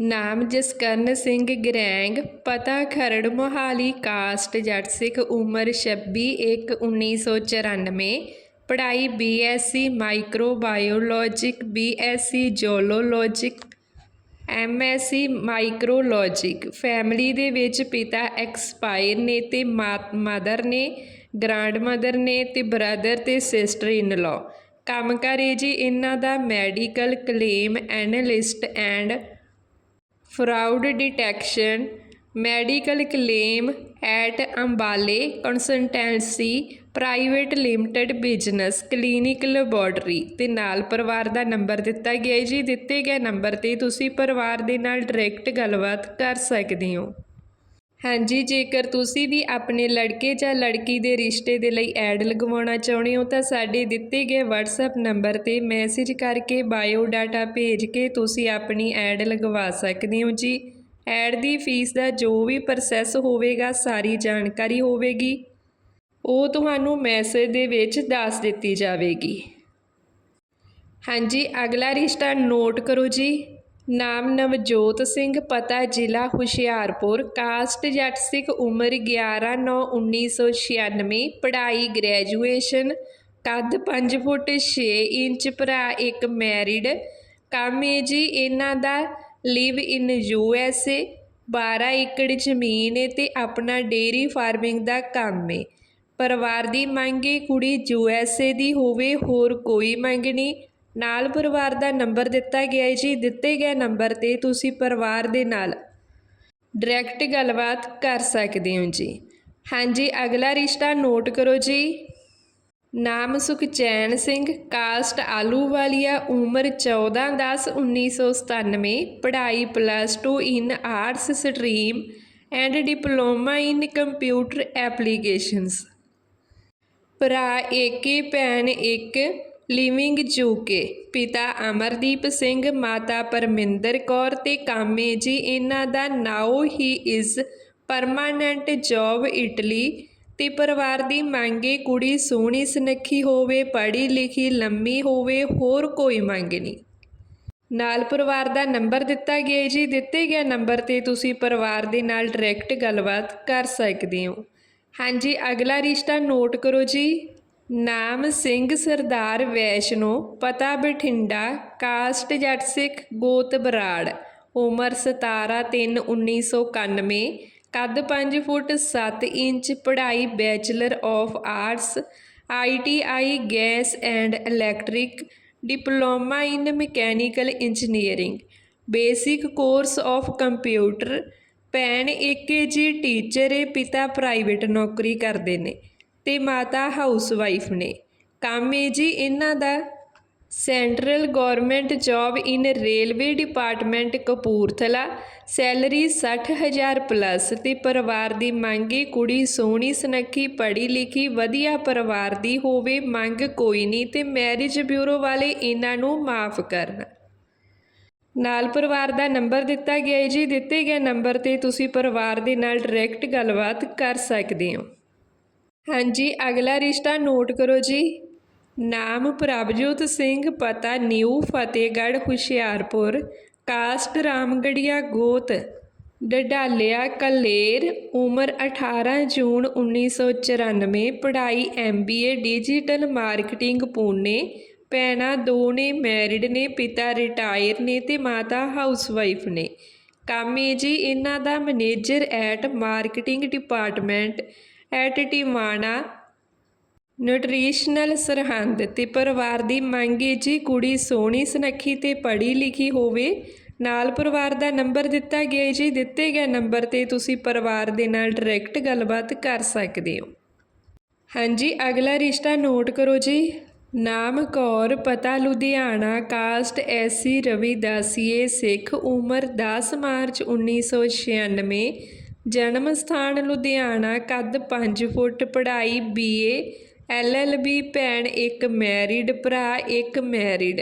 ਨਾਮ ਜਸਕਰਨ ਸਿੰਘ ਗਰੈਂਗ, ਪਤਾ ਖਰੜ ਮੋਹਾਲੀ, ਕਾਸਟ ਜੱਟ ਸਿੱਖ ਉਮਰ 26 1 1994 ਪੜ੍ਹਾਈ BSc microbiologic BSc zoologic MSc micrologic. Family ਦੇ ਵਿੱਚ ਪਿਤਾ ਐਕਸਪਾਇਰ ਨੇ ਤੇ ਮਦਰ ਨੇ ਗ੍ਰੈਂਡਮਦਰ ਨੇ ਤੇ ਬ੍ਰਦਰ ਤੇ ਸਿਸਟਰ ਇਨ ਲਾ ਕੰਮ ਕਰੇ ਜੀ, ਇਹਨਾਂ ਦਾ medical claim analyst and fraud detection, medical claim at ਅੰਬਾਲੇ consultancy private limited business clinic laboratory ਤੇ ਨਾਲ ਪਰਿਵਾਰ ਦਾ ਨੰਬਰ ਦਿੱਤਾ ਗਿਆ ਜੀ। ਦਿੱਤੇ ਗਏ ਨੰਬਰ ਤੇ ਤੁਸੀਂ ਪਰਿਵਾਰ ਦੇ ਨਾਲ ਡਾਇਰੈਕਟ ਗੱਲਬਾਤ ਕਰ ਸਕਦੇ ਹੋ। ਹਾਂਜੀ, ਜੇਕਰ ਤੁਸੀਂ ਵੀ ਆਪਣੇ ਲੜਕੇ ਜਾਂ ਲੜਕੀ ਦੇ ਰਿਸ਼ਤੇ ਦੇ ਲਈ ਐਡ ਲਗਵਾਉਣਾ ਚਾਹੁੰਦੇ ਹੋ, ਤਾਂ ਸਾਡੇ ਦਿੱਤੇ ਗਏ WhatsApp ਨੰਬਰ ਤੇ ਮੈਸੇਜ ਕਰਕੇ ਬਾਇਓ ਡਾਟਾ ਭੇਜ ਕੇ ਤੁਸੀਂ ਆਪਣੀ ਐਡ ਲਗਵਾ ਸਕਦੇ ਹੋ ਜੀ। ਐਡ ਦੀ ਫੀਸ ਦਾ ਜੋ ਵੀ ਪ੍ਰੋਸੈਸ ਹੋਵੇਗਾ, ਸਾਰੀ ਜਾਣਕਾਰੀ ਹੋਵੇਗੀ। ਉਹ ਤੁਹਾਨੂੰ ਮੈਸੇਜ ਦੇ ਵਿੱਚ ਦੱਸ ਦਿੱਤੀ ਜਾਵੇਗੀ। ਹਾਂਜੀ, ਅਗਲਾ ਰਿਸ਼ਤਾ ਨੋਟ ਕਰੋ ਜੀ। ਨਾਮ ਨਵਜੋਤ ਸਿੰਘ, ਪਤਾ ਜ਼ਿਲ੍ਹਾ ਹੁਸ਼ਿਆਰਪੁਰ, ਕਾਸਟ ਜੱਟ ਸਿੱਖ ਉਮਰ 11 9 1996 ਪੜ੍ਹਾਈ ਗ੍ਰੈਜੂਏਸ਼ਨ ਕੱਦ 5 ਫੁੱਟ 6 ਇੰਚ, ਭਰਾ ਇੱਕ ਮੈਰਿਡ। ਕੰਮ ਹੈ ਜੀ ਇਹਨਾਂ ਦਾ ਲਿਵ ਇਨ ਯੂ ਐਸ ਏ 12 ਏਕੜ ਜ਼ਮੀਨ ਹੈ ਤੇ ਆਪਣਾ ਡੇਰੀ ਫਾਰਮਿੰਗ ਦਾ ਕੰਮ ਹੈ ਪਰਿਵਾਰ ਦੀ ਮੰਗ ਹੈ ਕੁੜੀ ਯੂ ਐਸ ਏ ਦੀ ਹੋਵੇ, ਹੋਰ ਕੋਈ ਮੰਗ ਨਹੀਂ। ਨਾਲ ਪਰਿਵਾਰ ਦਾ ਨੰਬਰ ਦਿੱਤਾ ਗਿਆ ਹੈ ਜੀ। ਦਿੱਤੇ ਗਏ ਨੰਬਰ ਤੇ ਤੁਸੀਂ ਪਰਿਵਾਰ ਦੇ ਨਾਲ ਡਾਇਰੈਕਟ ਗੱਲਬਾਤ ਕਰ ਸਕਦੇ ਹੋ ਜੀ। ਹਾਂਜੀ, ਅਗਲਾ ਰਿਸ਼ਤਾ ਨੋਟ ਕਰੋ ਜੀ। ਨਾਮ ਸੁਖਚੈਨ ਸਿੰਘ ਕਾਸਟ ਆਲੂਵਾਲੀਆ, ਉਮਰ 14 10 1997 ਪੜ੍ਹਾਈ plus 2 in arts stream and diploma in computer applications ਭਰਾ ਏਕੇ ਭੈਣ ਇੱਕ ਲਿਵਿੰਗ ਜੂਕੇ, ਪਿਤਾ ਅਮਰਦੀਪ ਸਿੰਘ, ਮਾਤਾ ਪਰਮਿੰਦਰ ਕੌਰ ਤੇ ਕਾਮੇ ਜੀ, ਇਹਨਾਂ ਦਾ now he is permanent job Italy ਤੇ ਪਰਿਵਾਰ ਦੀ ਮੰਗੇ ਕੁੜੀ ਸੋਹਣੀ ਸੁਨੱਖੀ ਹੋਵੇ, ਪੜ੍ਹੀ ਲਿਖੀ ਲੰਮੀ ਹੋਵੇ, ਹੋਰ ਕੋਈ ਮੰਗ ਨਹੀਂ। ਨਾਲ ਪਰਿਵਾਰ ਦਾ ਨੰਬਰ ਦਿੱਤਾ ਗਿਆ ਜੀ, ਦਿੱਤੇ ਗਿਆ ਨੰਬਰ ਤੇ ਤੁਸੀਂ ਪਰਿਵਾਰ ਦੇ ਨਾਲ ਡਾਇਰੈਕਟ ਗੱਲਬਾਤ ਕਰ ਸਕਦੇ ਹੋ। ਹਾਂਜੀ, ਅਗਲਾ ਰਿਸ਼ਤਾ ਨੋਟ ਕਰੋ ਜੀ। ਨਾਮ ਸਿੰਘ ਸਰਦਾਰ ਵੈਸ਼ਨੋ, ਪਤਾ ਬਠਿੰਡਾ, ਕਾਸਟ ਜੱਟ ਸਿੱਖ ਗੋਤ ਬਰਾੜ, ਉਮਰ 17 3 1991 ਕੱਦ 5 ਫੁੱਟ 7 ਇੰਚ, ਪੜ੍ਹਾਈ bachelor of arts ITI gas and electric, diploma in mechanical engineering, basic course of computer, ਭੈਣ ਏਕੇ ਜੀ ਟੀਚਰ ਏ ਪਿਤਾ ਪ੍ਰਾਈਵੇਟ ਨੌਕਰੀ ਕਰਦੇ ਨੇ। ਤੇ ਮਾਤਾ ਹਾਊਸ ਵਾਈਫ ਨੇ। ਕੰਮ ਏ ਜੀ, ਇਹਨਾਂ ਦਾ central government job in railway department Kapurthala. Salary 60000 plus ਤੇ ਪਰਿਵਾਰ ਦੀ ਮੰਗ ਮੰਗੇ ਕੁੜੀ ਸੋਹਣੀ, ਸੁਨੱਖੀ, ਪੜ੍ਹੀ ਲਿਖੀ, ਵਧੀਆ ਪਰਿਵਾਰ ਦੀ ਹੋਵੇ, ਮੰਗ ਕੋਈ ਨਹੀਂ ਤੇ ਮੈਰਿਜ ਬਿਊਰੋ ਵਾਲੇ ਇਹਨਾਂ ਨੂੰ ਮਾਫ ਕਰਨ। ਨਾਲ ਪਰਿਵਾਰ ਦਾ ਨੰਬਰ ਦਿੱਤਾ ਗਿਆ ਹੈ ਜੀ, ਦਿੱਤੇ ਗਏ ਨੰਬਰ ਤੇ ਤੁਸੀਂ ਪਰਿਵਾਰ ਦੇ ਨਾਲ ਡਾਇਰੈਕਟ ਗੱਲਬਾਤ ਕਰ ਸਕਦੇ ਹੋ। ਹਾਂਜੀ, ਅਗਲਾ ਰਿਸ਼ਤਾ ਨੋਟ ਕਰੋ ਜੀ। ਨਾਮ ਪ੍ਰਭਜੋਤ ਸਿੰਘ, ਪਤਾ ਨਿਊ, ਫਤਿਹਗੜ੍ਹ, ਹੁਸ਼ਿਆਰਪੁਰ। ਕਾਸਟ ਰਾਮਗੜੀਆ ਗੋਤ। ਡਡਾਲਿਆ ਕਲੇਰ, ਉਮਰ 18 ਜੂਨ 1994 ਪੜ੍ਹਾਈ ਐਮਬੀਏ ਡਿਜੀਟਲ ਮਾਰਕੀਟਿੰਗ, ਪੂਨੇ। ਭੈਣਾਂ ਦੋ ਨੇ, ਮੈਰਿਡ ਨੇ, ਪਿਤਾ ਰਿਟਾਇਰ ਨੇ ਤੇ ਮਾਤਾ ਹਾਊਸਵਾਈਫ ਨੇ। ਕੰਮ ਹੈ ਜੀ, ਇਹਨਾਂ ਦਾ manager at marketing department. At Tiwana nutritional Sirhind ਤੇ ਪਰਿਵਾਰ ਦੀ ਮੰਗ ਹੈ ਜੀ ਕੁੜੀ ਸੋਹਣੀ ਸੁਨੱਖੀ ਤੇ ਪੜ੍ਹੀ ਲਿਖੀ ਹੋਵੇ। ਨਾਲ ਪਰਿਵਾਰ ਦਾ ਨੰਬਰ ਦਿੱਤਾ ਗਿਆ ਹੈ ਜੀ। ਦਿੱਤੇ ਗਏ ਨੰਬਰ ਤੇ ਤੁਸੀਂ ਪਰਿਵਾਰ ਦੇ ਨਾਲ ਡਾਇਰੈਕਟ ਗੱਲਬਾਤ ਕਰ ਸਕਦੇ ਹੋ। ਹਾਂਜੀ, ਅਗਲਾ ਰਿਸ਼ਤਾ ਨੋਟ ਕਰੋ ਜੀ। ਨਾਮ ਕੌਰ, ਪਤਾ ਲੁਧਿਆਣਾ, ਕਾਸਟ ਐਸੀ ਰਵਿਦਾਸੀਏ ਸਿੱਖ ਉਮਰ 10 ਮਾਰਚ 1996 ਜਨਮ ਸਥਾਨ ਲੁਧਿਆਣਾ, ਕੱਦ 5 ਫੁੱਟ, ਪੜ੍ਹਾਈ ਬੀਏ ਐਲਐਲਬੀ ਭੈਣ ਇੱਕ ਮੈਰਿਡ ਭਰਾ ਇੱਕ ਮੈਰਿਡ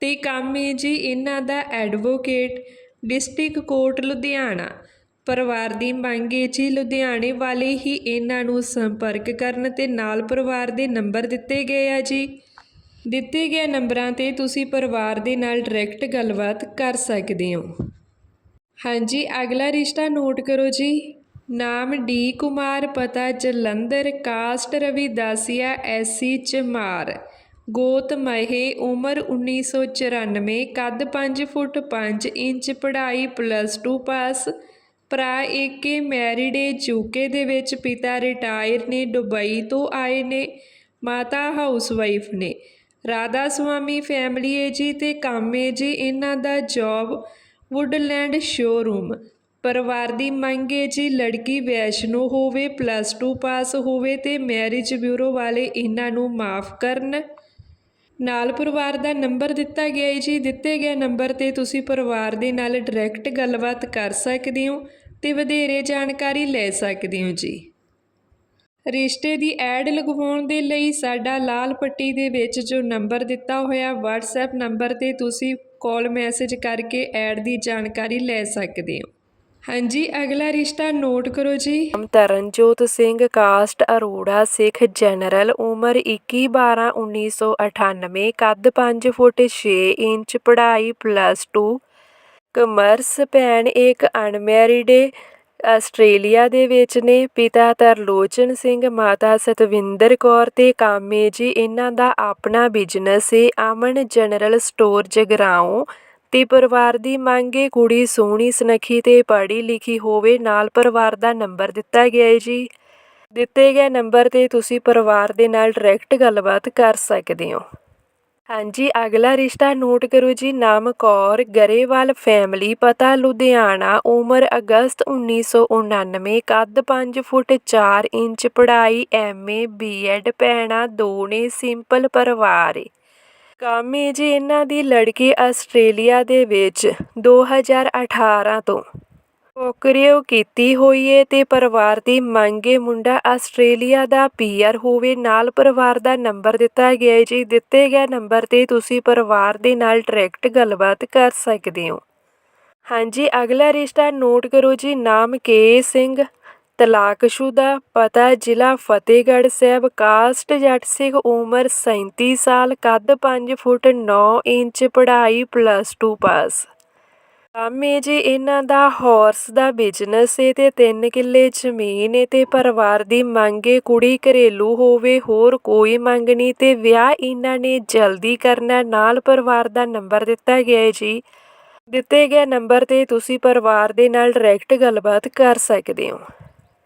ਤੇ ਕੰਮ ਹੈ ਜੀ ਇਹਨਾਂ ਦਾ ਐਡਵੋਕੇਟ ਡਿਸਟ੍ਰਿਕਟ ਕੋਰਟ ਲੁਧਿਆਣਾ। ਪਰਿਵਾਰ ਦੀ ਮੰਗ ਹੈ ਜੀ ਲੁਧਿਆਣੇ ਵਾਲੇ ਹੀ ਇਹਨਾਂ ਨੂੰ ਸੰਪਰਕ ਕਰਨ ਤੇ ਨਾਲ ਪਰਿਵਾਰ ਦੇ ਨੰਬਰ ਦਿੱਤੇ ਗਏ ਆ ਜੀ। ਦਿੱਤੇ ਗਏ ਨੰਬਰਾਂ ਤੇ ਤੁਸੀਂ ਪਰਿਵਾਰ ਦੇ ਨਾਲ ਡਾਇਰੈਕਟ ਗੱਲਬਾਤ ਕਰ ਸਕਦੇ ਹੋ। ਹਾਂਜੀ, ਅਗਲਾ ਰਿਸ਼ਤਾ ਨੋਟ ਕਰੋ ਜੀ। ਨਾਮ ਡੀ ਕੁਮਾਰ, ਪਤਾ ਜਲੰਧਰ, ਕਾਸਟ ਰਵਿਦਾਸੀਆ ਐਸੀ ਚਮਾਰ। ਗੋਤ ਮਹੇ, ਉਮਰ 1994 ਕੱਦ 5 ਫੁੱਟ 5 ਇੰਚ, ਪੜ੍ਹਾਈ ਪਲੱਸ 2 ਪਾਸ। ਭਰਾ ਏਕੇ, ਮੈਰਿਡ ਏ ਯੂਕੇ ਦੇ ਵਿੱਚ ਪਿਤਾ ਰਿਟਾਇਰ ਨੇ ਦੁਬਈ ਤੋਂ ਆਏ ਨੇ, ਮਾਤਾ ਹਾਊਸ ਵਾਈਫ ਨੇ। ਰਾਧਾ ਸੁਆਮੀ ਫੈਮਿਲੀ ਏ ਜੀ ਤੇ ਕੰਮ ਏ ਜੀ, ਇਹਨਾਂ ਦਾ ਜੌਬ ਵੁੱਡਲੈਂਡ ਸ਼ੋਰੂਮ ਪਰਿਵਾਰ ਦੀ ਮੰਗ ਹੈ ਜੀ ਲੜਕੀ ਵੈਸ਼ਨੋ ਹੋਵੇ ਪਲੱਸ 2 ਪਾਸ ਹੋਵੇ ਤੇ ਮੈਰਿਜ ਬਿਊਰੋ ਵਾਲੇ ਇਹਨਾਂ ਨੂੰ ਮਾਫ ਕਰਨ। ਨਾਲ ਪਰਿਵਾਰ ਦਾ ਨੰਬਰ ਦਿੱਤਾ ਗਿਆ ਹੈ ਜੀ। ਦਿੱਤੇ ਗਏ ਨੰਬਰ ਤੇ ਤੁਸੀਂ ਪਰਿਵਾਰ ਦੇ ਨਾਲ ਡਾਇਰੈਕਟ ਗੱਲਬਾਤ ਕਰ ਸਕਦੇ ਹੋ ਤੇ ਵਧੇਰੇ ਜਾਣਕਾਰੀ ਲੈ ਸਕਦੇ ਹੋ ਜੀ। ਰਿਸ਼ਤੇ ਦੀ ਐਡ ਲਗਵਾਉਣ ਦੇ ਲਈ ਸਾਡਾ ਲਾਲ ਪੱਟੀ ਦੇ ਵਿੱਚ ਜੋ ਨੰਬਰ ਦਿੱਤਾ ਹੋਇਆ, WhatsApp ਨੰਬਰ ਤੇ ਤੁਸੀਂ ਕਾਲ ਮੈਸੇਜ ਕਰਕੇ ਐਡ ਦੀ ਜਾਣਕਾਰੀ ਲੈ ਸਕਦੇ ਹੋ। ਹਾਂਜੀ, ਅਗਲਾ ਰਿਸ਼ਤਾ ਨੋਟ ਕਰੋ ਜੀ। ਤਰਨਜੋਤ ਸਿੰਘ ਕਾਸਟ ਅਰੋੜਾ, ਸਿੱਖ ਜਨਰਲ ਉਮਰ 21 12 1998 ਕੱਦ 5 ਫੁੱਟ 6 ਇੰਚ, ਪੜ੍ਹਾਈ ਪਲੱਸ 2 ਕਮਰਸ ਭੈਣ ਇੱਕ ਅਨਮੈਰਿਡ ਆਸਟ੍ਰੇਲੀਆ ਦੇ ਵਿੱਚ ਨੇ, ਪਿਤਾ ਤਰਲੋਚਨ ਸਿੰਘ, ਮਾਤਾ ਸਤਵਿੰਦਰ ਕੌਰ ਤੇ ਕਾਮੇ ਜੀ, ਇਹਨਾਂ ਦਾ ਆਪਣਾ ਬਿਜ਼ਨਸ ਏ, ਅਮਨ ਜਨਰਲ ਸਟੋਰ ਜਗਰਾਉਂ ਤੇ ਪਰਿਵਾਰ ਦੀ ਮੰਗ ਏ, ਕੁੜੀ ਸੋਹਣੀ ਸੁਨੱਖੀ ਤੇ ਪੜ੍ਹੀ ਲਿਖੀ ਹੋਵੇ, ਨਾਲ ਪਰਿਵਾਰ ਦਾ ਨੰਬਰ ਦਿੱਤਾ ਗਿਆ ਹੈ ਜੀ। ਦਿੱਤੇ ਗਏ ਨੰਬਰ ਤੇ ਤੁਸੀਂ ਪਰਿਵਾਰ ਦੇ ਨਾਲ ਡਾਇਰੈਕਟ ਗੱਲਬਾਤ ਕਰ ਸਕਦੇ ਹੋ। ਹਾਂਜੀ, ਅਗਲਾ ਰਿਸ਼ਤਾ ਨੋਟ ਕਰੋ ਜੀ ਨਾਮ ਕੌਰ ਗਰੇਵਾਲ ਫੈਮਿਲੀ ਪਤਾ ਲੁਧਿਆਣਾ, ਉਮਰ ਅਗਸਤ 1999 ਕੱਦ 5 ਫੁੱਟ 4 ਇੰਚ, ਪੜ੍ਹਾਈ ਐਮਏ ਬੀਐਡ ਭੈਣਾ ਦੋ ਨੇ ਸਿੰਪਲ ਪਰਿਵਾਰ ਏ। ਕੰਮ ਏ ਜੀ ਇਹਨਾਂ ਦੀ ਲੜਕੀ ਆਸਟ੍ਰੇਲੀਆ ਦੇ ਵਿੱਚ 2018 ਤੋਂ। ਨੌਕਰੀਓ ਕੀਤੀ ਹੋਈ ਏ ਤੇ ਪਰਿਵਾਰ ਦੀ ਮੰਗ ਏ। ਮੁੰਡਾ ਆਸਟ੍ਰੇਲੀਆ ਦਾ ਪੀਆਰ ਹੋਵੇ, ਨਾਲ ਪਰਿਵਾਰ ਦਾ ਨੰਬਰ ਦਿੱਤਾ ਗਿਆ ਹੈ ਜੀ ਦਿੱਤੇ ਗਏ ਨੰਬਰ ਤੇ ਤੁਸੀਂ ਪਰਿਵਾਰ ਦੇ ਨਾਲ ਡਾਇਰੈਕਟ ਗੱਲਬਾਤ ਕਰ ਸਕਦੇ ਹੋ। ਹਾਂਜੀ, ਅਗਲਾ ਰਿਸ਼ਤਾ ਨੋਟ ਕਰੋ ਜੀ। ਨਾਮ ਕੇ ਸਿੰਘ ਤਲਾਕਸ਼ੁਦਾ, ਪਤਾ ਜ਼ਿਲ੍ਹਾ ਫਤਿਹਗੜ੍ਹ ਸਾਹਿਬ, ਕਾਸਟ ਜੱਟ ਸਿੰਘ, ਉਮਰ 37 ਸਾਲ, ਕੱਦ 5 ਫੁੱਟ 9 ਇੰਚ, ਪੜ੍ਹਾਈ ਪਲੱਸ 2 ਪਾਸ। ਕੰਮ ਏ ਜੀ ਇਹਨਾਂ ਦਾ ਹਾਰਸ ਦਾ ਬਿਜ਼ਨਸ ਏ ਤੇ ਤਿੰਨ ਕਿੱਲੇ ਜ਼ਮੀਨ ਏ ਤੇ ਪਰਿਵਾਰ ਦੀ ਮੰਗ ਏ, ਕੁੜੀ ਘਰੇਲੂ ਹੋਵੇ, ਹੋਰ ਕੋਈ ਮੰਗ ਨਹੀਂ ਤੇ ਵਿਆਹ ਇਹਨਾਂ ਨੇ ਜਲਦੀ ਕਰਨਾ, ਨਾਲ ਪਰਿਵਾਰ ਦਾ ਨੰਬਰ ਦਿੱਤਾ ਗਿਆ ਹੈ ਜੀ। ਦਿੱਤੇ ਗਏ ਨੰਬਰ ਤੇ ਤੁਸੀਂ ਪਰਿਵਾਰ ਦੇ ਨਾਲ ਡਾਇਰੈਕਟ ਗੱਲਬਾਤ ਕਰ ਸਕਦੇ ਹੋ।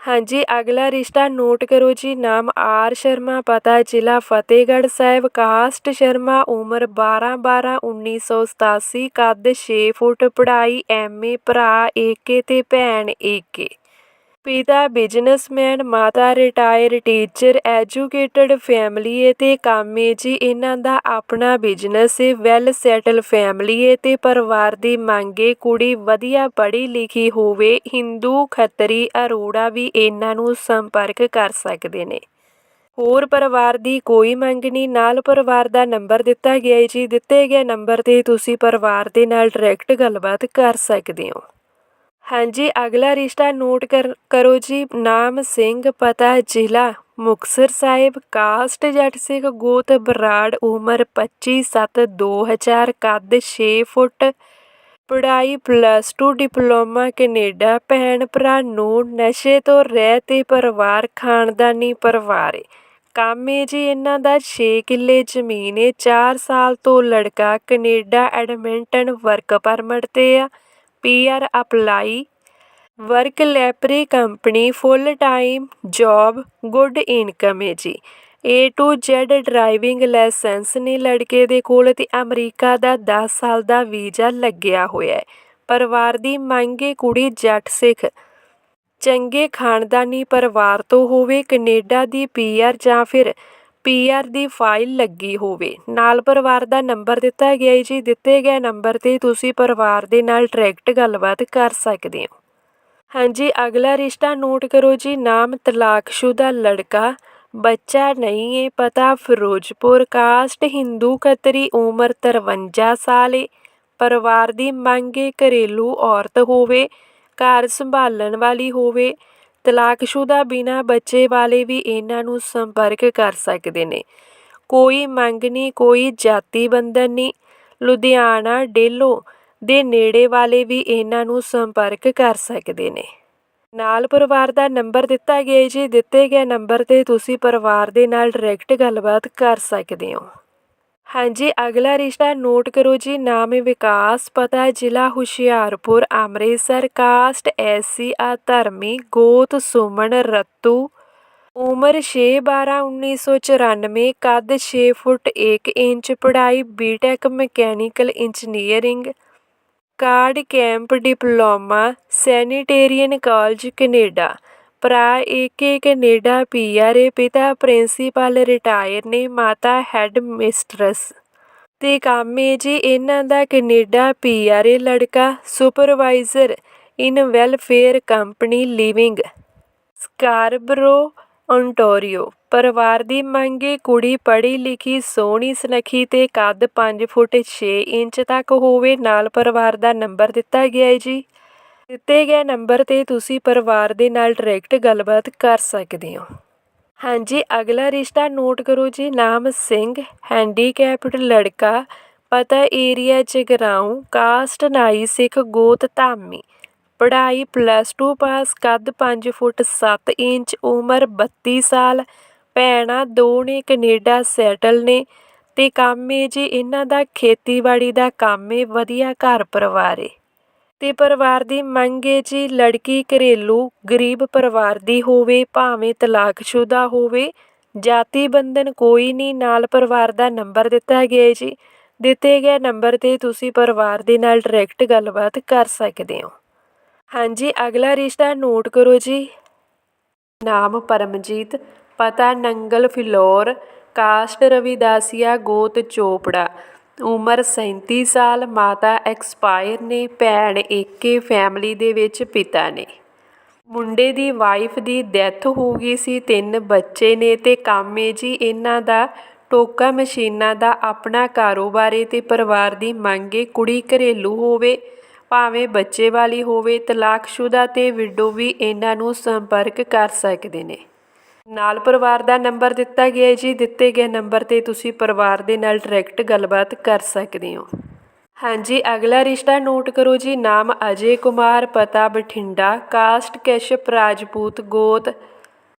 ਹਾਂਜੀ, ਅਗਲਾ ਰਿਸ਼ਤਾ ਨੋਟ ਕਰੋ ਜੀ, ਨਾਮ ਆਰ ਸ਼ਰਮਾ, ਪਤਾ ਜ਼ਿਲ੍ਹਾ ਫਤਿਹਗੜ੍ਹ ਸਾਹਿਬ, ਕਾਸਟ ਸ਼ਰਮਾ, ਉਮਰ 12 12 1987 ਕੱਦ 6 ਫੁੱਟ, ਪੜ੍ਹਾਈ ਐਮਏ ਭਰਾ ਏਕੇ ਤੇ ਭੈਣ ਏਕੇ ਪਿਤਾ, ਬਿਜ਼ਨਸਮੈਨ, ਮਾਤਾ ਰਿਟਾਇਰ ਟੀਚਰ ਐਜੂਕੇਟਡ ਫੈਮਿਲੀ ਏ ਤੇ ਕੰਮ ਏ ਜੀ। ਇਹਨਾਂ ਦਾ ਆਪਣਾ ਬਿਜ਼ਨਸ ਏ ਵੈਲ ਸੈਟਲ ਫੈਮਿਲੀ ਏ ਤੇ ਪਰਿਵਾਰ ਦੀ ਮੰਗ ਏ, ਕੁੜੀ ਵਧੀਆ ਪੜ੍ਹੀ ਲਿਖੀ ਹੋਵੇ ਹਿੰਦੂ ਖੱਤਰੀ, ਅਰੋੜਾ ਵੀ ਇਹਨਾਂ ਨੂੰ ਸੰਪਰਕ ਕਰ ਸਕਦੇ ਨੇ। ਹੋਰ ਪਰਿਵਾਰ ਦੀ ਕੋਈ ਮੰਗ ਨਹੀਂ, ਨਾਲ ਪਰਿਵਾਰ ਦਾ ਨੰਬਰ ਦਿੱਤਾ ਗਿਆ ਹੈ ਜੀ। ਦਿੱਤੇ ਗਏ ਨੰਬਰ ਤੇ ਤੁਸੀਂ ਪਰਿਵਾਰ ਦੇ ਨਾਲ ਡਾਇਰੈਕਟ ਗੱਲਬਾਤ ਕਰ ਸਕਦੇ ਹੋ। ਹਾਂਜੀ, ਅਗਲਾ ਰਿਸ਼ਤਾ ਨੋਟ ਕਰ, ਕਰੋ ਜੀ। ਨਾਮ ਸਿੰਘ, ਪਤਾ ਜ਼ਿਲ੍ਹਾ ਮੁਕਤਸਰ ਸਾਹਿਬ। ਕਾਸਟ ਜੱਟ ਸਿੱਖ ਗੋਤ ਬਰਾੜ, ਉਮਰ 25 7 2000 ਕੱਦ 6 ਫੁੱਟ। ਪੜ੍ਹਾਈ ਪਲੱਸ 2 ਡਿਪਲੋਮਾ, ਕੈਨੇਡਾ। ਭੈਣ ਭਰਾ, ਨੂੰ ਨਸ਼ੇ ਤੋਂ ਰਹਿ ਤੇ ਪਰਿਵਾਰ, ਖਾਨਦਾਨੀ ਪਰਿਵਾਰ। ਏ ਕੰਮ ਏ ਜੀ, ਇਹਨਾਂ ਦਾ 6 ਕਿੱਲੇ ਜ਼ਮੀਨ ਏ। 4 ਸਾਲ ਤੋਂ ਲੜਕਾ, ਕੈਨੇਡਾ ਐਡਮਿੰਟਨ ਵਰਕ ਪਰਮਿਟ ਤੇ ਆ। P R apply work ਲੈਪਰੀ company full time job good income ਹੈ ਜੀ। A to Z driving licence ਨੇ ਲੜਕੇ ਦੇ ਕੋਲ ਤੇ ਅਮਰੀਕਾ ਦਾ 10 ਸਾਲ ਦਾ ਵੀਜ਼ਾ ਲੱਗਿਆ ਹੋਇਆ ਹੈ। ਪਰਿਵਾਰ ਦੀ ਮੰਗ ਹੈ ਕੁੜੀ ਜੱਟ ਸਿੱਖ। ਚੰਗੇ ਖਾਨਦਾਨੀ ਪਰਿਵਾਰ ਤੋਂ ਹੋਵੇ, ਕੈਨੇਡਾ ਦੀ ਪੀਆਰ ਜਾਂ ਫਿਰ ਪੀਆਰ ਦੀ ਫਾਈਲ ਲੱਗੀ ਹੋਵੇ। ਨਾਲ ਪਰਿਵਾਰ ਦਾ ਨੰਬਰ ਦਿੱਤਾ ਗਿਆ ਹੈ ਜੀ। ਦਿੱਤੇ ਗਏ ਨੰਬਰ ਤੇ ਤੁਸੀਂ ਪਰਿਵਾਰ ਦੇ ਨਾਲ ਡਾਇਰੈਕਟ ਗੱਲਬਾਤ ਕਰ ਸਕਦੇ ਹੋ। ਹਾਂਜੀ, ਅਗਲਾ ਰਿਸ਼ਤਾ ਨੋਟ ਕਰੋ ਜੀ। ਨਾਮ ਤਲਾਕਸ਼ੁਦਾ ਲੜਕਾ। ਬੱਚਾ ਨਹੀਂ ਹੈ, ਪਤਾ ਫਿਰੋਜ਼ਪੁਰ। ਕਾਸਟ ਹਿੰਦੂ ਕਤਰੀ ਉਮਰ 53 ਸਾਲ ਹੈ। ਪਰਿਵਾਰ ਦੀ ਮੰਗ ਹੈ ਘਰੇਲੂ ਔਰਤ ਹੋਵੇ, ਘਰ ਸੰਭਾਲਣ ਵਾਲੀ ਹੋਵੇ। ਤਲਾਕਸ਼ੁਦਾ ਬਿਨਾਂ ਬੱਚੇ ਵਾਲੇ ਵੀ ਇਹਨਾਂ ਨੂੰ ਸੰਪਰਕ ਕਰ ਸਕਦੇ ਨੇ। ਕੋਈ ਮੰਗ ਨਹੀਂ, ਕੋਈ ਜਾਤੀ ਬੰਧਨ ਨਹੀਂ। ਲੁਧਿਆਣਾ, ਡੇਲੋ ਦੇ ਨੇੜੇ ਵਾਲੇ ਵੀ ਇਹਨਾਂ ਨੂੰ ਸੰਪਰਕ ਕਰ ਸਕਦੇ ਨੇ। ਨਾਲ ਪਰਿਵਾਰ ਦਾ ਨੰਬਰ ਦਿੱਤਾ ਗਿਆ ਜੀ। ਦਿੱਤੇ ਗਏ ਨੰਬਰ ਤੇ ਤੁਸੀਂ ਪਰਿਵਾਰ ਦੇ ਨਾਲ ਡਾਇਰੈਕਟ ਗੱਲਬਾਤ ਕਰ ਸਕਦੇ ਹੋ। ਹਾਂਜੀ, ਅਗਲਾ ਰਿਸ਼ਤਾ ਨੋਟ ਕਰੋ ਜੀ, ਨਾਮ ਹੈ ਵਿਕਾਸ, ਪਤਾ ਜ਼ਿਲ੍ਹਾ ਹੁਸ਼ਿਆਰਪੁਰ, ਅੰਮ੍ਰਿਤਸਰ, ਕਾਸਟ ਐਸੀ ਆ ਧਰਮੀ ਗੋਤ, ਸੁਮਨ, ਰੱਤੂ। ਉਮਰ 6/12/1994 ਕੱਦ 6 ਫੁੱਟ 1 ਇੰਚ, ਪੜ੍ਹਾਈ BTech mechanical engineering. Card camp, diploma, sanitarian college, Canada. ਭਰਾ ਏਕੇ ਕੈਨੇਡਾ ਏ ਪਿਤਾ ਪ੍ਰਿੰਸੀਪਲ ਰਿਟਾਇਰ ਨੇ, ਮਾਤਾ ਹੈਡ ਮਿਸਟਰਸ। ਤੇ ਕੰਮ ਹੈ ਜੀ ਇਹਨਾਂ ਦਾ ਕੈਨੇਡਾ ਏ ਲੜਕਾ, supervisor in welfare company living, Scarborough Ontario ਪਰਿਵਾਰ ਦੀ ਮੰਗ ਹੈ ਕੁੜੀ ਪੜ੍ਹੀ ਲਿਖੀ, ਸੋਹਣੀ, ਸੁਨੱਖੀ ਤੇ ਕੱਦ 5 ਫੁੱਟ 6 ਇੰਚ ਤੱਕ ਹੋਵੇ, ਨਾਲ ਪਰਿਵਾਰ ਦਾ ਨੰਬਰ ਦਿੱਤਾ ਗਿਆ ਹੈ ਜੀ। ਦਿੱਤੇ ਗਏ ਨੰਬਰ ਤੇ ਤੁਸੀਂ ਪਰਿਵਾਰ ਦੇ ਨਾਲ ਡਾਇਰੈਕਟ ਗੱਲਬਾਤ ਕਰ ਸਕਦੇ ਹੋ। ਹਾਂਜੀ, ਅਗਲਾ ਰਿਸ਼ਤਾ ਨੋਟ ਕਰੋ ਜੀ, ਨਾਮ ਸਿੰਘ, ਹੈਂਡੀਕੈਪਡ ਲੜਕਾ, ਪਤਾ ਏਰੀਆ ਜਗਰਾਉਂ, ਕਾਸਟ ਨਾਈ ਸਿੱਖ ਗੋਤ ਧਾਮੀ, ਪੜ੍ਹਾਈ ਪਲੱਸ 2 ਪਾਸ ਕੱਦ 5 ਫੁੱਟ 7 ਇੰਚ, ਉਮਰ 32 ਸਾਲ, ਭੈਣਾਂ ਦੋ ਨੇ, ਕੈਨੇਡਾ ਸੈਟਲ ਨੇ ਤੇ ਕੰਮ ਏ ਜੀ ਇਹਨਾਂ ਦਾ ਖੇਤੀਬਾੜੀ ਦਾ ਕੰਮ ਏ, ਵਧੀਆ ਘਰ ਪਰਿਵਾਰ ਏ। ਅਤੇ ਪਰਿਵਾਰ ਦੀ ਮੰਗ ਏ ਜੀ ਲੜਕੀ ਘਰੇਲੂ ਗਰੀਬ ਪਰਿਵਾਰ ਦੀ ਹੋਵੇ, ਭਾਵੇਂ ਤਲਾਕਸ਼ੁਦਾ ਹੋਵੇ, ਜਾਤੀ ਬੰਧਨ ਕੋਈ ਨਹੀਂ, ਨਾਲ ਪਰਿਵਾਰ ਦਾ ਨੰਬਰ ਦਿੱਤਾ ਗਿਆ ਹੈ ਜੀ। ਦਿੱਤੇ ਗਏ ਨੰਬਰ ਤੇ ਤੁਸੀਂ ਪਰਿਵਾਰ ਦੇ ਨਾਲ ਡਾਇਰੈਕਟ ਗੱਲਬਾਤ ਕਰ ਸਕਦੇ ਹੋ। ਹਾਂਜੀ, ਅਗਲਾ ਰਿਸ਼ਤਾ ਨੋਟ ਕਰੋ ਜੀ। ਨਾਮ ਪਰਮਜੀਤ, ਪਤਾ ਨੰਗਲ ਫਿਲੌਰ, ਕਾਸਟ ਰਵਿਦਾਸੀਆ ਗੋਤ ਚੋਪੜਾ। ਉਮਰ 37 ਸਾਲ, ਮਾਤਾ ਐਕਸਪਾਇਰ ਨੇ, ਭੈਣ ਏਕੇ ਫੈਮਿਲੀ ਦੇ ਵਿੱਚ ਪਿਤਾ ਨੇ। ਮੁੰਡੇ ਦੀ ਵਾਈਫ ਦੀ ਡੈਥ ਹੋ ਗਈ ਸੀ, ਤਿੰਨ ਬੱਚੇ ਨੇ ਤੇ ਕੰਮ ਏ ਜੀ, ਇਹਨਾਂ ਦਾ ਟੋਕਾ ਮਸ਼ੀਨਾਂ ਦਾ ਆਪਣਾ ਕਾਰੋਬਾਰ ਏ ਤੇ ਪਰਿਵਾਰ ਦੀ ਮੰਗ ਏ, ਕੁੜੀ ਘਰੇਲੂ ਹੋਵੇ, ਭਾਵੇਂ ਬੱਚੇ ਵਾਲੀ ਹੋਵੇ, ਤਲਾਕਸ਼ੁਦਾ ਤੇ ਵਿਡੋ ਵੀ ਇਹਨਾਂ ਨੂੰ ਸੰਪਰਕ ਕਰ ਸਕਦੇ ਨੇ। ਨਾਲ ਪਰਿਵਾਰ ਦਾ ਨੰਬਰ ਦਿੱਤਾ ਗਿਆ ਹੈ ਜੀ। ਦਿੱਤੇ ਗਏ ਨੰਬਰ ਤੇ ਤੁਸੀਂ ਪਰਿਵਾਰ ਦੇ ਨਾਲ ਡਾਇਰੈਕਟ ਗੱਲਬਾਤ ਕਰ ਸਕਦੇ ਹੋ। ਹਾਂਜੀ, ਅਗਲਾ ਰਿਸ਼ਤਾ ਨੋਟ ਕਰੋ ਜੀ। ਨਾਮ ਅਜੇ ਕੁਮਾਰ, ਪਤਾ ਬਠਿੰਡਾ, ਕਾਸਟ ਕੈਸ਼ਪ, ਰਾਜਪੂਤ, ਗੋਤ,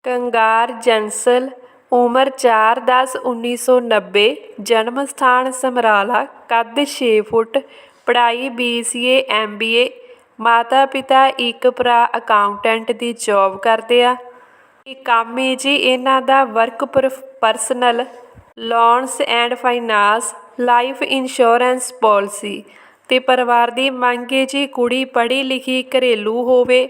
ਕੰਗਾਰ, ਜੰਸਲ, ਉਮਰ 4/10/1990 ਜਨਮ ਸਥਾਨ ਸਮਰਾਲਾ, ਕੱਦ 6 ਫੁੱਟ, ਪੜ੍ਹਾਈ BCA MBA ਮਾਤਾ ਪਿਤਾ ਇੱਕ ਭਰਾ, ਅਕਾਊਂਟੈਂਟ ਦੀ ਜੌਬ ਕਰਦੇ ਆ। ਇਹ ਕੰਮ ਹੈ ਜੀ ਇਹਨਾਂ ਦਾ work personal loans and finance life insurance policy ਤੇ ਪਰਿਵਾਰ ਦੀ ਮੰਗ ਹੈ ਜੀ ਕੁੜੀ ਪੜ੍ਹੀ ਲਿਖੀ ਘਰੇਲੂ ਹੋਵੇ।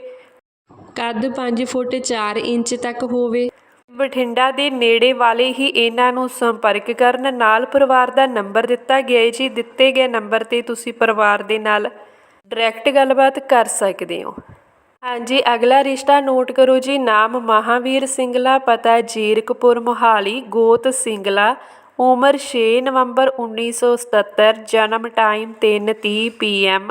ਕੱਦ 5 ਫੁੱਟ 4 ਇੰਚ ਤੱਕ ਹੋਵੇ। ਬਠਿੰਡਾ ਦੇ ਨੇੜੇ ਵਾਲੇ ਹੀ ਇਹਨਾਂ ਨੂੰ ਸੰਪਰਕ ਕਰਨ ਨਾਲ ਪਰਿਵਾਰ ਦਾ ਨੰਬਰ ਦਿੱਤਾ ਗਿਆ ਹੈ ਜੀ। ਦਿੱਤੇ ਗਏ ਨੰਬਰ ਤੇ ਤੁਸੀਂ ਪਰਿਵਾਰ ਦੇ ਨਾਲ ਡਾਇਰੈਕਟ ਗੱਲਬਾਤ ਕਰ ਸਕਦੇ ਹੋ। ਹਾਂਜੀ, ਅਗਲਾ ਰਿਸ਼ਤਾ ਨੋਟ ਕਰੋ ਜੀ, ਨਾਮ ਮਹਾਵੀਰ ਸਿੰਗਲਾ, ਪਤਾ ਜੀਰਕਪੁਰ, ਮੋਹਾਲੀ, ਗੋਤ ਸਿੰਗਲਾ, ਉਮਰ 6 ਨਵੰਬਰ 1977 ਜਨਮ ਟਾਈਮ 3:30 ਪੀਐਮ,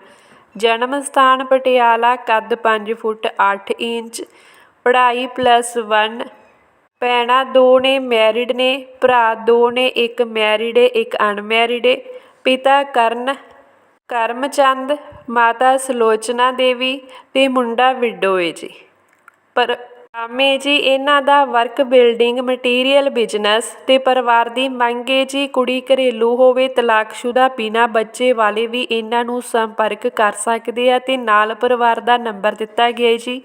ਜਨਮ ਸਥਾਨ ਪਟਿਆਲਾ, ਕੱਦ 5 ਫੁੱਟ 8 ਇੰਚ, ਪੜ੍ਹਾਈ ਪਲੱਸ 1 ਭੈਣਾਂ ਦੋ ਨੇ ਮੈਰਿਡ ਨੇ, ਭਰਾ ਦੋ ਨੇ, ਇੱਕ ਮੈਰਿਡ ਏ, ਇੱਕ ਅਨਮੈਰਿਡ ਏ, ਪਿਤਾ ਕਰਨ ਕਰਮਚੰਦ, ਮਾਤਾ ਸਲੋਚਨਾ ਦੇਵੀ ਅਤੇ ਮੁੰਡਾ ਵਿਡੋ ਏ ਜੀ। ਪਰ ਆਮੇ ਜੀ, ਇਹਨਾਂ ਦਾ ਵਰਕ ਬਿਲਡਿੰਗ ਮਟੀਰੀਅਲ ਬਿਜ਼ਨਸ ਤੇ ਪਰਿਵਾਰ ਦੀ ਮੰਗ ਏ ਜੀ ਕੁੜੀ ਘਰੇਲੂ ਹੋਵੇ, ਤਲਾਕਸ਼ੁਦਾ ਬਿਨਾ ਬੱਚੇ ਵਾਲੇ ਵੀ ਇਹਨਾਂ ਨੂੰ ਸੰਪਰਕ ਕਰ ਸਕਦੇ ਆ ਤੇ ਨਾਲ ਪਰਿਵਾਰ ਦਾ ਨੰਬਰ ਦਿੱਤਾ ਗਿਆ ਜੀ।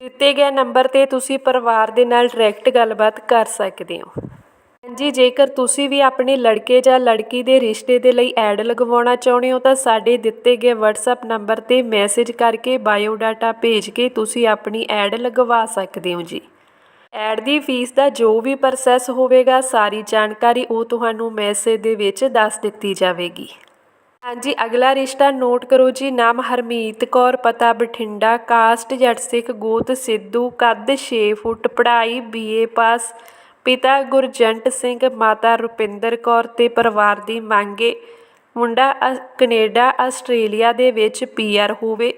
ਦਿੱਤੇ ਗਏ ਨੰਬਰ ਤੇ ਤੁਸੀਂ ਪਰਿਵਾਰ ਦੇ ਨਾਲ ਡਾਇਰੈਕਟ ਗੱਲਬਾਤ ਕਰ ਸਕਦੇ ਹੋ। ਹਾਂਜੀ, ਜੇਕਰ ਤੁਸੀਂ ਵੀ ਆਪਣੇ ਲੜਕੇ ਜਾਂ ਲੜਕੀ ਦੇ ਰਿਸ਼ਤੇ ਦੇ ਲਈ ਐਡ ਲਗਵਾਉਣਾ ਚਾਹੁੰਦੇ ਹੋ, ਤਾਂ ਸਾਡੇ ਦਿੱਤੇ ਗਏ WhatsApp ਨੰਬਰ ਤੇ ਮੈਸੇਜ ਕਰਕੇ ਬਾਇਓਡਾਟਾ ਭੇਜ ਕੇ ਤੁਸੀਂ ਆਪਣੀ ਐਡ ਲਗਵਾ ਸਕਦੇ ਹੋ ਜੀ। ਐਡ ਦੀ ਫੀਸ ਦਾ ਜੋ ਵੀ ਪ੍ਰੋਸੈਸ ਹੋਵੇਗਾ, ਸਾਰੀ ਜਾਣਕਾਰੀ ਉਹ ਤੁਹਾਨੂੰ ਮੈਸੇਜ ਦੇ ਵਿੱਚ ਦੱਸ ਦਿੱਤੀ ਜਾਵੇਗੀ। ਹਾਂਜੀ, ਅਗਲਾ ਰਿਸ਼ਤਾ ਨੋਟ ਕਰੋ ਜੀ, ਨਾਮ ਹਰਮੀਤ ਕੌਰ, ਪਤਾ ਬਠਿੰਡਾ, ਕਾਸਟ ਜੱਟ ਸਿੱਖ ਗੋਤ, ਸਿੱਧੂ, ਕੱਦ 6 ਫੁੱਟ, ਪੜ੍ਹਾਈ ਬੀਏ ਪਾਸ ਪਿਤਾ ਗੁਰਜੰਟ ਸਿੰਘ, ਮਾਤਾ ਰੁਪਿੰਦਰ ਕੌਰ ਤੇ ਪਰਿਵਾਰ ਦੀ ਮੰਗੇ। ਮੁੰਡਾ ਅ- ਕੈਨੇਡਾ, ਆਸਟ੍ਰੇਲੀਆ ਦੇ ਵਿੱਚ ਪੀਆਰ ਹੋਵੇ।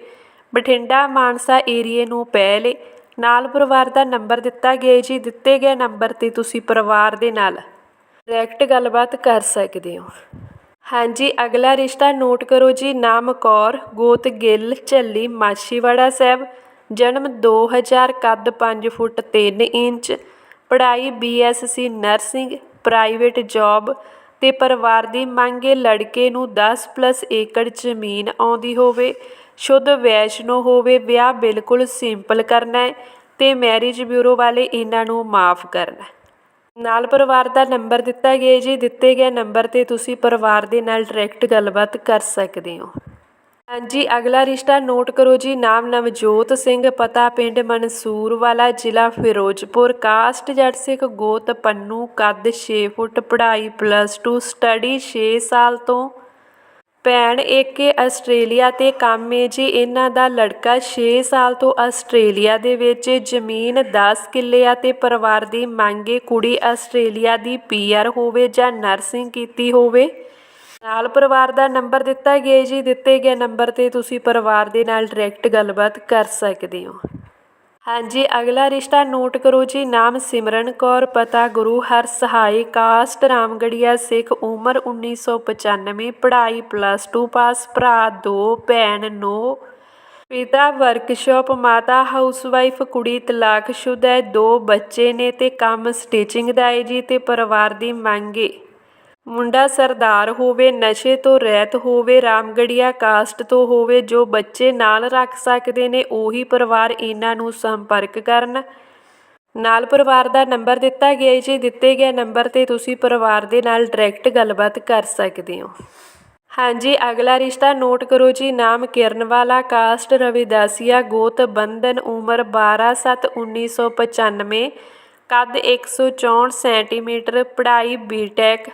ਬਠਿੰਡਾ, ਮਾਨਸਾ ਏਰੀਏ ਨੂੰ ਪਹਿਲੇ ਨਾਲ ਪਰਿਵਾਰ ਦਾ ਨੰਬਰ ਦਿੱਤਾ ਗਿਆ ਜੀ। ਦਿੱਤੇ ਗਏ ਨੰਬਰ ਤੇ ਤੁਸੀਂ ਪਰਿਵਾਰ ਦੇ ਨਾਲ ਡਾਇਰੈਕਟ ਗੱਲਬਾਤ ਕਰ ਸਕਦੇ ਹੋ। ਹਾਂਜੀ, ਅਗਲਾ ਰਿਸ਼ਤਾ ਨੋਟ ਕਰੋ ਜੀ। ਨਾਮ ਕੌਰ, ਗੋਤ ਗਿੱਲ, ਝੱਲੀ, ਮਾਛੀਵਾੜਾ ਸਾਹਿਬ। ਜਨਮ 2000 ਕੱਦ 5 ਫੁੱਟ 3 ਇੰਚ। ਪੜ੍ਹਾਈ ਬੀਐਸਸੀ ਨਰਸਿੰਗ, ਪ੍ਰਾਈਵੇਟ ਜੌਬ ਤੇ ਪਰਿਵਾਰ ਦੀ ਮੰਗੇ ਲੜਕੇ ਨੂੰ 10 ਪਲੱਸ ਏਕੜ ਜ਼ਮੀਨ ਆਉਂਦੀ ਹੋਵੇ, ਸ਼ੁੱਧ ਵੈਸ਼ਨੋ ਹੋਵੇ, ਵਿਆਹ ਬਿਲਕੁਲ ਸਿੰਪਲ ਕਰਨਾ ਹੈ ਤੇ ਮੈਰਿਜ ਬਿਊਰੋ ਵਾਲੇ ਇਹਨਾਂ ਨੂੰ ਮਾਫ ਕਰਨਾ ਨਾਲ ਪਰਿਵਾਰ ਦਾ ਨੰਬਰ ਦਿੱਤਾ ਗਿਆ ਜੀ, ਦਿੱਤੇ ਗਏ ਨੰਬਰ ਤੇ ਤੁਸੀਂ ਪਰਿਵਾਰ ਦੇ ਨਾਲ ਡਾਇਰੈਕਟ ਗੱਲਬਾਤ ਕਰ ਸਕਦੇ ਹੋ। ਹਾਂਜੀ, ਅਗਲਾ ਰਿਸ਼ਤਾ ਨੋਟ ਕਰੋ ਜੀ, ਨਾਮ ਨਵਜੋਤ ਸਿੰਘ, ਪਤਾ ਪਿੰਡ ਮਨਸੂਰ ਵਾਲਾ ਜ਼ਿਲ੍ਹਾ ਫਿਰੋਜ਼ਪੁਰ, ਕਾਸਟ ਜੱਟ ਸਿੱਖ ਗੋਤ ਪੰਨੂ, ਕੱਦ 6 ਫੁੱਟ, ਪੜ੍ਹਾਈ ਪਲੱਸ 2 ਸਟੱਡੀ 6 ਸਾਲ ਤੋਂ। ਭੈਣ ਏਕੇ ਆਸਟ੍ਰੇਲੀਆ ਤੇ ਕੰਮ ਏ ਜੀ, ਇਹਨਾਂ ਦਾ ਲੜਕਾ 6 ਸਾਲ ਤੋਂ ਆਸਟ੍ਰੇਲੀਆ ਦੇ ਵਿੱਚ ਜ਼ਮੀਨ 10 ਕਿੱਲੇ ਆ ਤੇ ਪਰਿਵਾਰ ਦੀ ਮੰਗ ਮੰਗੇ ਕੁੜੀ ਆਸਟ੍ਰੇਲੀਆ ਦੀ ਪੀਆਰ ਹੋਵੇ ਜਾਂ ਨਰਸਿੰਗ ਕੀਤੀ ਹੋਵੇ। ਨਾਲ ਪਰਿਵਾਰ ਦਾ ਨੰਬਰ ਦਿੱਤਾ ਗਿਆ ਜੀ, ਦਿੱਤੇ ਗਏ ਨੰਬਰ ਤੇ ਤੁਸੀਂ ਪਰਿਵਾਰ ਦੇ ਨਾਲ ਡਾਇਰੈਕਟ ਗੱਲਬਾਤ ਕਰ ਸਕਦੇ ਹੋ। ਹਾਂਜੀ, ਅਗਲਾ ਰਿਸ਼ਤਾ ਨੋਟ ਕਰੋ ਜੀ, ਨਾਮ ਸਿਮਰਨ ਕੌਰ, ਪਤਾ ਗੁਰੂ ਹਰ ਸਹਾਈ ਕਾਸਟ ਰਾਮਗੜੀਆ ਸਿੱਖ, ਉਮਰ 1995 ਪੜ੍ਹਾਈ ਪਲੱਸ 2 ਪਾਸ, ਭਰਾ 2 ਭੈਣ 9 ਪਿਤਾ ਵਰਕਸ਼ਾਪ ਮਾਤਾ ਹਾਊਸਵਾਈਫ ਕੁੜੀ ਤਲਾਕਸ਼ੁਦਾ ਹੈ, ਦੋ ਬੱਚੇ ਨੇ ਤੇ ਕੰਮ ਸਟਿਚਿੰਗ ਦਾ ਹੈ ਜੀ, ਤੇ ਪਰਿਵਾਰ ਦੀ ਮੰਗ ਮੰਗੇ ਮੁੰਡਾ ਸਰਦਾਰ ਹੋਵੇ, ਨਸ਼ੇ ਤੋਂ ਰਹਿਤ ਹੋਵੇ ਰਾਮਗੜੀਆ ਕਾਸਟ ਤੋਂ ਹੋਵੇ, ਜੋ ਬੱਚੇ ਨਾਲ ਰੱਖ ਸਕਦੇ ਨੇ, ਉਹੀ ਪਰਿਵਾਰ ਇਹਨਾਂ ਨੂੰ ਸੰਪਰਕ ਕਰਨ। ਨਾਲ ਪਰਿਵਾਰ ਦਾ ਨੰਬਰ ਦਿੱਤਾ ਗਿਆ ਜੀ। ਦਿੱਤੇ ਗਏ ਨੰਬਰ ਤੇ ਤੁਸੀਂ ਪਰਿਵਾਰ ਦੇ ਨਾਲ ਡਾਇਰੈਕਟ ਗੱਲਬਾਤ ਕਰ ਸਕਦੇ ਹੋ। ਹਾਂਜੀ, ਅਗਲਾ ਰਿਸ਼ਤਾ ਨੋਟ ਕਰੋ ਜੀ। ਨਾਮ ਕਿਰਨਵਾਲਾ, ਕਾਸਟ ਰਵਿਦਾਸੀਆ, ਗੋਤ ਬੰਧਨ, ਉਮਰ 12/7/1995 ਕੱਦ 164 ਸੈਂਟੀਮੀਟਰ, ਪੜ੍ਹਾਈ ਬੀਟੈਕ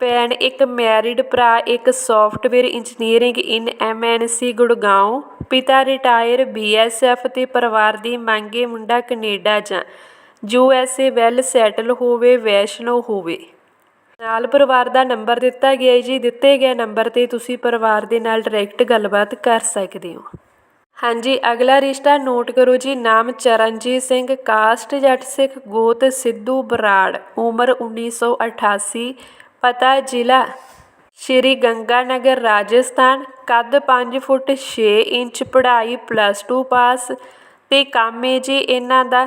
ਭੈਣ, ਇੱਕ ਮੈਰਿਡ ਭਰਾ, ਇੱਕ software engineering in MNC Gurgaon ਪਿਤਾ ਰਿਟਾਇਰ ਬੀਐਸਐਫ ਤੇ ਪਰਿਵਾਰ ਦੀ ਮੰਗੇ ਮੁੰਡਾ ਕੈਨੇਡਾ ਜਾਂ ਯੂਐਸਏ ਵੈਲ ਸੈਟਲ ਹੋਵੇ, ਵੈਸ਼ਨੋ ਹੋਵੇ। ਨਾਲ ਪਰਿਵਾਰ ਦਾ ਨੰਬਰ ਦਿੱਤਾ ਗਿਆ ਹੈ ਜੀ। ਦਿੱਤੇ ਗਏ ਨੰਬਰ ਤੇ ਤੁਸੀਂ ਪਰਿਵਾਰ ਦੇ ਨਾਲ ਡਾਇਰੈਕਟ ਗੱਲਬਾਤ ਕਰ ਸਕਦੇ ਹੋ। ਹਾਂਜੀ, ਅਗਲਾ ਰਿਸ਼ਤਾ ਨੋਟ ਕਰੋ ਜੀ। ਨਾਮ ਚਰਨਜੀਤ ਸਿੰਘ ਕਾਸਟ ਜੱਟ ਸਿੱਖ, ਗੋਤ ਸਿੱਧੂ ਬਰਾੜ, ਉਮਰ 1988 ਪਤਾ ਜ਼ਿਲ੍ਹਾ ਸ਼੍ਰੀ ਗੰਗਾਨਗਰ, ਰਾਜਸਥਾਨ। ਕੱਦ 5 ਫੁੱਟ 6 ਇੰਚ ਪੜ੍ਹਾਈ ਪਲੱਸ 2 ਪਾਸ ਅਤੇ ਕੰਮ ਏ ਜੀ ਇਹਨਾਂ ਦਾ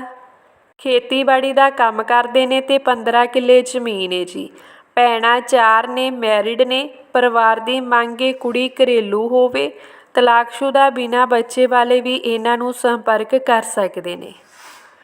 ਖੇਤੀਬਾੜੀ ਦਾ ਕੰਮ ਕਰਦੇ ਨੇ ਅਤੇ 15 ਕਿੱਲੇ ਜ਼ਮੀਨ ਏ ਜੀ। ਭੈਣਾਂ ਚਾਰ ਨੇ ਮੈਰਿਡ ਨੇ, ਪਰਿਵਾਰ ਦੀ ਮੰਗ ਮੰਗੇ ਕੁੜੀ ਘਰੇਲੂ ਹੋਵੇ। ਤਲਾਕਸ਼ੁਦਾ ਬਿਨਾਂ ਬੱਚੇ ਵਾਲੇ ਵੀ ਇਹਨਾਂ ਨੂੰ ਸੰਪਰਕ ਕਰ ਸਕਦੇ ਨੇ।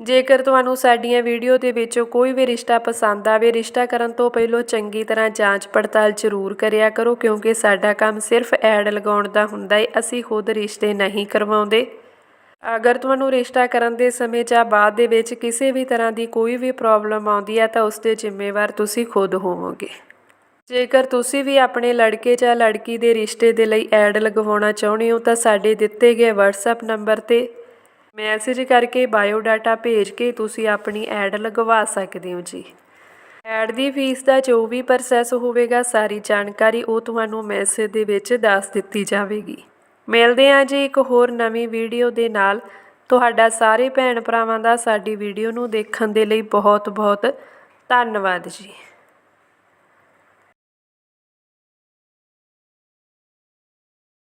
ਜੇਕਰ ਤੁਹਾਨੂੰ ਸਾਡੀਆਂ ਵੀਡੀਓ ਦੇ ਵਿੱਚੋਂ ਕੋਈ ਵੀ ਰਿਸ਼ਤਾ ਪਸੰਦ ਆਵੇ, ਰਿਸ਼ਤਾ ਕਰਨ ਤੋਂ ਪਹਿਲਾਂ ਚੰਗੀ ਤਰ੍ਹਾਂ ਜਾਂਚ ਪੜਤਾਲ ਜ਼ਰੂਰ ਕਰਿਆ ਕਰੋ, ਕਿਉਂਕਿ ਸਾਡਾ ਕੰਮ ਸਿਰਫ ਐਡ ਲਗਾਉਣ ਦਾ ਹੁੰਦਾ ਹੈ ਅਸੀਂ ਖੁਦ ਰਿਸ਼ਤੇ ਨਹੀਂ ਕਰਵਾਉਂਦੇ। ਅਗਰ ਤੁਹਾਨੂੰ ਰਿਸ਼ਤਾ ਕਰਨ ਦੇ ਸਮੇਂ ਜਾਂ ਬਾਅਦ ਦੇ ਵਿੱਚ ਕਿਸੇ ਵੀ ਤਰ੍ਹਾਂ ਦੀ ਕੋਈ ਵੀ ਪ੍ਰੋਬਲਮ ਆਉਂਦੀ ਹੈ, ਤਾਂ ਉਸ ਦੇ ਜ਼ਿੰਮੇਵਾਰ ਤੁਸੀਂ ਖੁਦ ਹੋਵੋਗੇ। ਜੇਕਰ ਤੁਸੀਂ ਵੀ ਆਪਣੇ ਲੜਕੇ ਜਾਂ ਲੜਕੀ ਦੇ ਰਿਸ਼ਤੇ ਦੇ ਲਈ ਐਡ ਲਗਵਾਉਣਾ ਚਾਹੁੰਦੇ ਹੋ, ਤਾਂ ਸਾਡੇ ਦਿੱਤੇ ਗਏ WhatsApp ਨੰਬਰ ਤੇ ਮੈਸੇਜ ਕਰਕੇ ਬਾਇਓਡਾਟਾ ਭੇਜ ਕੇ ਤੁਸੀਂ ਆਪਣੀ ਐਡ ਲਗਵਾ ਸਕਦੇ ਹੋ ਜੀ। ਐਡ ਦੀ ਫੀਸ ਦਾ ਜੋ ਵੀ ਪ੍ਰੋਸੈਸ ਹੋਵੇਗਾ, ਸਾਰੀ ਜਾਣਕਾਰੀ ਉਹ ਤੁਹਾਨੂੰ ਮੈਸੇਜ ਦੇ ਵਿੱਚ ਦੱਸ ਦਿੱਤੀ ਜਾਵੇਗੀ। ਮਿਲਦੇ ਹਾਂ ਜੀ ਇੱਕ ਹੋਰ ਨਵੀਂ ਵੀਡੀਓ ਦੇ ਨਾਲ। ਤੁਹਾਡਾ ਸਾਰੇ ਭੈਣ ਭਰਾਵਾਂ ਦਾ ਸਾਡੀ ਵੀਡੀਓ ਨੂੰ ਦੇਖਣ ਦੇ ਲਈ ਬਹੁਤ ਬਹੁਤ ਧੰਨਵਾਦ ਜੀ।